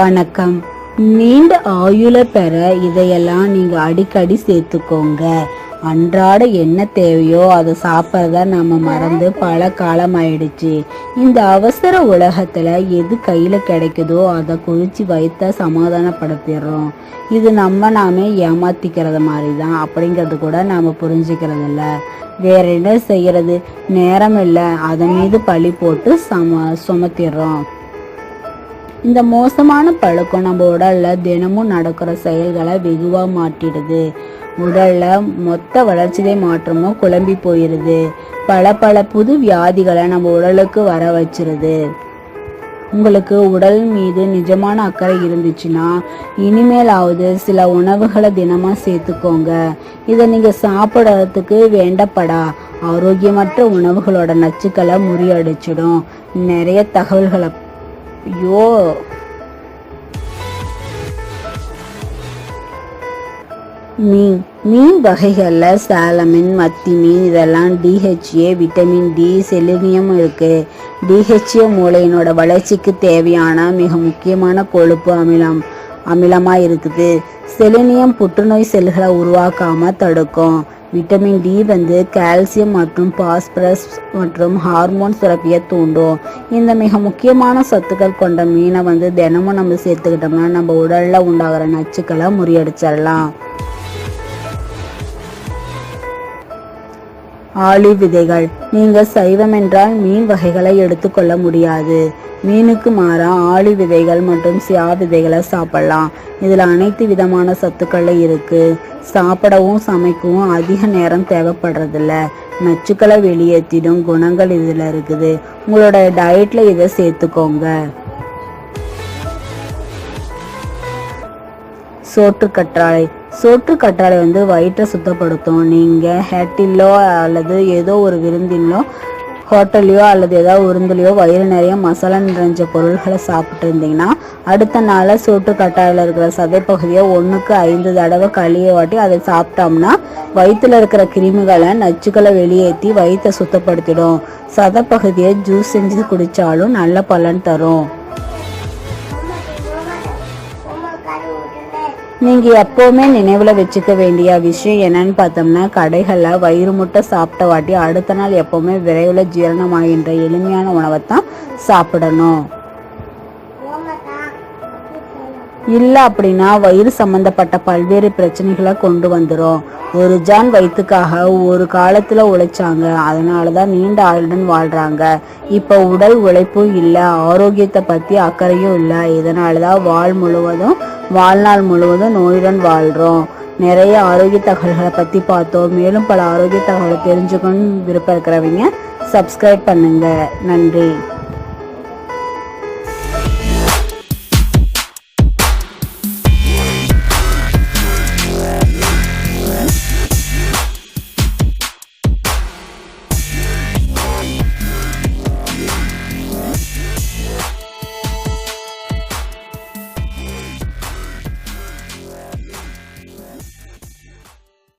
வணக்கம். நீண்ட ஆயுள பெற இதையெல்லாம் நீங்க அடிக்கடி சேர்த்துக்கோங்க. அன்றாட என்ன தேவையோ அதை சாப்பிட்றத நம்ம மறந்து பல காலம் ஆயிடுச்சு இந்த அவசர உலகத்துல எது கையில கிடைக்குதோ அதை குளிச்சு வைத்த சமாதானப்படுத்திடுறோம். இது நம்ம நாமே ஏமாத்திக்கிறது மாதிரி தான் அப்படிங்கிறது கூட நாம புரிஞ்சுக்கிறது இல்ல. வேற என்ன செய்யறது? நேரம் இல்லை. அதன் மீது பழி போட்டு சம சுமத்திடுறோம். இந்த மோசமான பழக்கம் நம்ம உடல்ல தினமும் நடக்கிற செயல்களை வெகுவா மாட்டிடுது உடல்ல மொத்த வளர்ச்சிதை மாற்றமும் குழம்பி போயிருது. பல பல புது வியாதிகளை நம்ம உடலுக்கு வர வச்சிருது. உங்களுக்கு உடல் மீது நிஜமான அக்கறை இருந்துச்சுன்னா இனிமேலாவது சில உணவுகளை தினமா சேர்த்துக்கோங்க. இதை நீங்க சாப்பிடறதுக்கு வேண்டப்படா. ஆரோக்கியமற்ற உணவுகளோட நச்சுக்களை முறியடிச்சிடும். நிறைய தகவல்களை ஐயோ. மீன் மீன் வகைகளில் சாலமின் மத்தி மீன் இதெல்லாம் டிஹெச்ஏ விட்டமின் டி செலினியம் இருக்கு. டிஹெச்ஏ மூளையினோட வளர்ச்சிக்கு தேவையான மிக முக்கியமான கொழுப்பு அமிலம் அமிலமாக இருக்குது. செலினியம் புற்றுநோய் செல்களை உருவாக்காம தடுக்கும். விட்டமின் டி வந்து கால்சியம் மற்றும் பாஸ்பரஸ் மற்றும் ஹார்மோன் சுரப்பியை தூண்டும். இந்த மிக முக்கியமான சத்துக்கள் கொண்ட மீனை வந்து தினமும் நம்ம சேர்த்துக்கிட்டோம்னா நம்ம உடல்ல உண்டாகிற நச்சுக்களை முறியடிச்சிடலாம். ஆலிவ் விதைகள். நீங்க சைவம் என்றால் மீன் வகைகளை எடுத்துக்கொள்ள முடியாது. மீனுக்கு மாறா ஆளி விதைகள் மற்றும் சியா விதைகளை சாப்பிடலாம். இதுல அனைத்து விதமான சத்துக்களும் இருக்கு. சாப்பிடவும் சமைக்கவும் அதிக நேரம் தேவைப்படுறதில்ல. நச்சுக்களை வெளியேற்றிடும் குணங்கள் இதுல இருக்குது. உங்களோட டயட்ல இதை சேர்த்துக்கோங்க. சோற்று சொட்டு கற்றாழை வந்து வயிற்றை சுத்தப்படுத்தும். நீங்கள் ஹேட்டிலோ அல்லது ஏதோ ஒரு விருந்திலோ ஹோட்டல்லையோ அல்லது ஏதாவது உருந்துலையோ வயிறு நிறைய மசாலா நிறைஞ்ச பொருள்களை சாப்பிட்டு இருந்தீங்கன்னா அடுத்த நாள் சோற்று கட்டாயில் இருக்கிற சதைப்பகுதியை ஒன்றுக்கு ஐந்து தடவை கழுவி வாட்டி அதை சாப்பிட்டோம்னா வயிற்றில் இருக்கிற கிருமிகளை நச்சுக்களை வெளியேற்றி வயிற்றை சுத்தப்படுத்திடும். சதைப்பகுதியை ஜூஸ் செஞ்சு குடித்தாலும் நல்ல பலன் தரும். நீங்க எப்பவுமே நினைவுல வச்சுக்க வேண்டிய விஷயம் என்னன்னு பார்த்தோம்னா கடைகள்ல வயிறு முட்டை சாப்பிட்ட வாட்டி அடுத்த நாள் எப்பவுமே விரைவில் ஜீரணமாகின்ற எளிமையான உணவை தான் சாப்பிடணும். இல்ல அப்படின்னா வயிறு சம்பந்தப்பட்ட பல்வேறு பிரச்சனைகளை கொண்டு வந்துரும். ஒரு ஜான் வயிற்றுக்காக ஒரு காலத்துல உழைச்சாங்க. அதனாலதான் நீண்ட ஆளுடன் வாழ்றாங்க. இப்ப உடல் உழைப்பும் இல்ல ஆரோக்கியத்தை பத்தி அக்கறையும் இல்ல. இதனாலதான் வாழ் முழுவதும் வாழ்நாள் முழுவதும் நோயுடன் வாழ்கிறோம் நிறைய ஆரோக்கிய தகவல்களை பற்றி பார்த்தோம். மேலும் பல ஆரோக்கிய தகவலை தெரிஞ்சுக்கணும்னு விருப்பம் இருக்கிறவங்க சப்ஸ்கிரைப் பண்ணுங்கள் நன்றி.